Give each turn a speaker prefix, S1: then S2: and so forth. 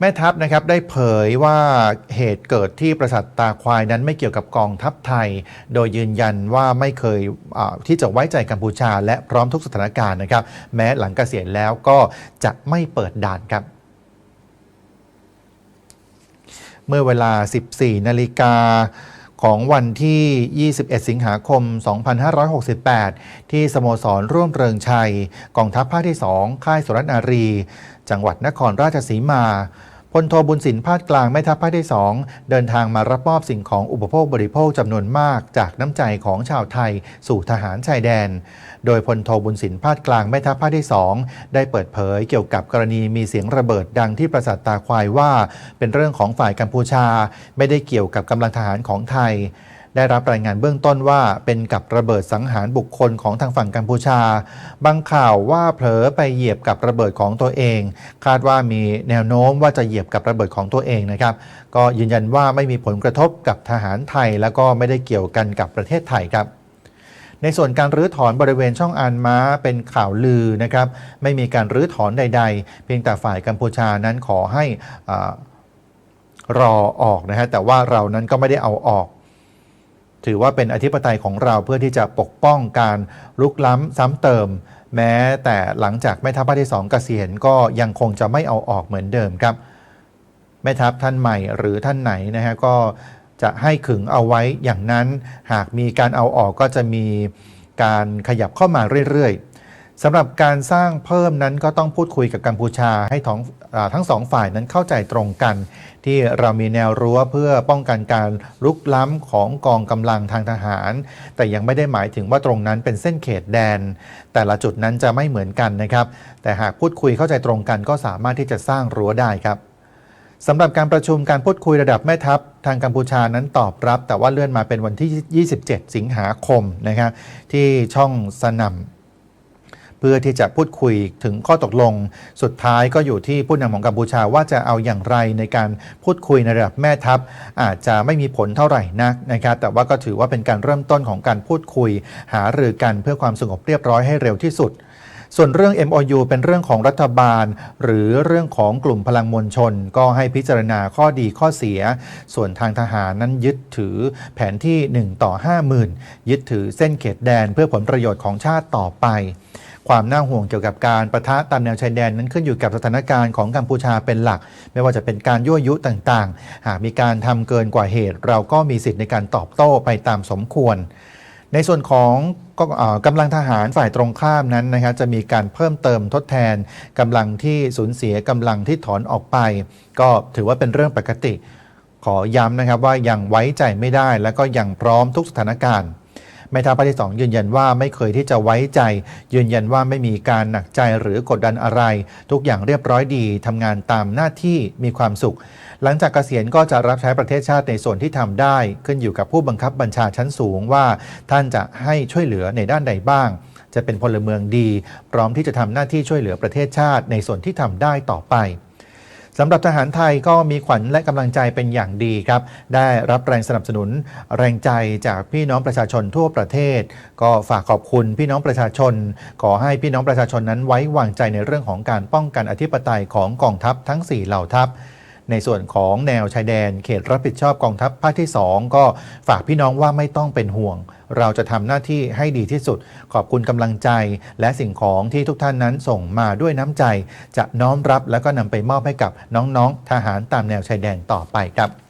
S1: แม่ทัพนะครับได้เผยว่าเหตุเกิดที่ประสาทตาควายนั้นไม่เกี่ยวกับกองทัพไทย โดยยืนยันว่าไม่เคยที่จะไว้ใจกัมพูชา และพร้อมทุกสถานการณ์นะครับ แม้หลังกเกษียณแล้วก็จะไม่เปิดด่านครับเมื่อเวลา 14 นาฬิกา ของวันที่ 21 สิงหาคม 2568 ที่สโมสรร่วมเริงชัย กองทัพภาคที่ 2 ค่ายสุรนารี จังหวัดนครราชสีมา พลโทบุญสินภาคกลางแม่ทัพภาคที่2เดินทางมารับมอบสิ่งของอุปโภคบริโภคจำนวนมากจากน้ำใจของชาวไทยสู่ทหารชายแดน โดยพลโทบุญสินภาคกลางแม่ทัพภาคที่ 2 ได้เปิดเผยเกี่ยวกับกรณีมีเสียงระเบิดดังที่ปราสาทตาควายว่า เป็นเรื่องของฝ่ายกัมพูชา ไม่ได้เกี่ยวกับกำลังทหารของไทย ได้รับรายงานเบื้องต้นว่าเป็นกับระเบิดสังหารบุคคลของทางฝั่งกัมพูชา บางข่าวว่าเผลอไปเหยียบกับระเบิดของตัวเอง คาดว่ามีแนวโน้มว่าจะเหยียบกับระเบิดของตัวเองนะครับ ก็ยืนยันว่าไม่มีผลกระทบกับทหารไทย แล้วก็ไม่ได้เกี่ยวกันกับประเทศไทยครับในส่วนการรื้อถอนบริเวณช่องอานม้าเป็นข่าวลือนะครับ ไม่มีการรื้อถอนใด ๆ เพียงแต่ฝ่ายกัมพูชานั้นขอให้อรอออกนะฮะแต่ว่าเรานั้นก็ไม่ได้เอาออก ถือว่าเป็นอธิปไตยของเราเพื่อที่จะปกป้องการลุกล้ำซ้ำเติม แม้แต่หลังจากแม่ทัพภาคที่สองเกษียณก็ยังคงจะไม่เอาออกเหมือนเดิมครับ แม่ทัพท่านใหม่หรือท่านไหนนะฮะก็จะให้ขึงเอาไว้อย่างนั้น หากมีการเอาออกก็จะมีการขยับเข้ามาเรื่อยๆ สำหรับการสร้างเพิ่มนั้นก็ต้องพูดคุยกับกัมพูชาให้ท้องอทั้งสองฝ่ายนั้นเข้าใจตรงกัน ที่เรามีแนวรั้วเพื่อป้องกันการลุกล้ำของกองกำลังทางทหาร แต่ยังไม่ได้หมายถึงว่าตรงนั้นเป็นเส้นเขตแดน แต่ละจุดนั้นจะไม่เหมือนกันนะครับ แต่หากพูดคุยเข้าใจตรงกัน ก็สามารถที่จะสร้างรั้วได้ครับสำหรับการประชุมการพูดคุยระดับแม่ทัพ ทางกัมพูชานั้นตอบรับ แต่ว่าเลื่อนมาเป็นวันที่ 27 สิงหาคมนะครับที่ช่องสนัม พื่อที่จะพูดคุยถึงข้อตกลง สุดท้ายก็อยู่ที่ผู้นำของกัมพูชาว่าจะเอาอย่างไรในการพูดคุยในระดับแม่ทัพ อาจจะไม่มีผลเท่าไหร่นักนะครับแต่ว่าก็ถือว่าเป็นการเริ่มต้นของการพูดคุย หารือกันเพื่อความสงบเรียบร้อยให้เร็วที่สุดส่วนเรื่อง MOU เป็นเรื่องของรัฐบาล หรือเรื่องของกลุ่มพลังมวลชน ก็ให้พิจารณาข้อดีข้อเสีย ส่วนทางทหารนั้นยึดถือแผนที่ 1 ต่อ 50,000 ยึดถือเส้นเขตแดนเพื่อผลประโยชน์ของชาติต่อไป ความน่าห่วงเกี่ยวกับการประทะตามแนวชายแดนนั้นขึ้นอยู่กับสถานการณ์ของกัมพูชาเป็นหลัก ไม่ว่าจะเป็นการยั่วยุต่างๆ หากมีการทำเกินกว่าเหตุ เราก็มีสิทธิ์ในการตอบโต้ไปตามสมควร ในส่วนของก็กำลังทหารฝ่ายตรงข้ามนั้นนะครับจะมีการเพิ่มเติมทดแทนกำลังที่สูญเสียกำลังที่ถอนออกไป ก็ถือว่าเป็นเรื่องปกติ ขอย้ำนะครับว่ายังไว้ใจไม่ได้ และก็ยังพร้อมทุกสถานการณ์ แม่ทัพภาคที่ 2 ยืนยันว่าไม่เคยที่จะไว้ใจ ยืนยันว่าไม่มีการหนักใจหรือกดดันอะไร ทุกอย่างเรียบร้อยดีทำงานตามหน้าที่มีความสุข หลังจากเกษียณก็จะรับใช้ประเทศชาติในส่วนที่ทำได้ ขึ้นอยู่กับผู้บังคับบัญชาชั้นสูงว่า ท่านจะให้ช่วยเหลือในด้านใดบ้าง จะเป็นพลเมืองดี พร้อมที่จะทำหน้าที่ช่วยเหลือประเทศชาติในส่วนที่ทำได้ต่อไป สำหรับทหารไทยก็มีขวัญและกำลังใจเป็นอย่างดีครับ ได้รับแรงสนับสนุนแรงใจจากพี่น้องประชาชนทั่วประเทศ ก็ฝากขอบคุณพี่น้องประชาชน ขอให้พี่น้องประชาชนนั้นไว้วางใจในเรื่องของการป้องกันอธิปไตยของกองทัพทั้ง 4 เหล่าทัพ ในส่วนของแนวชายแดน เขตรับผิดชอบกองทัพภาคที่ 2 ก็ฝากพี่น้องว่าไม่ต้องเป็นห่วง เราจะทำหน้าที่ให้ดีที่สุด ขอบคุณกำลังใจ และสิ่งของที่ทุกท่านนั้นส่งมาด้วยน้ำใจ จะน้อมรับแล้วก็นำไปมอบให้กับน้องๆทหารตามแนวชายแดนต่อไปครับ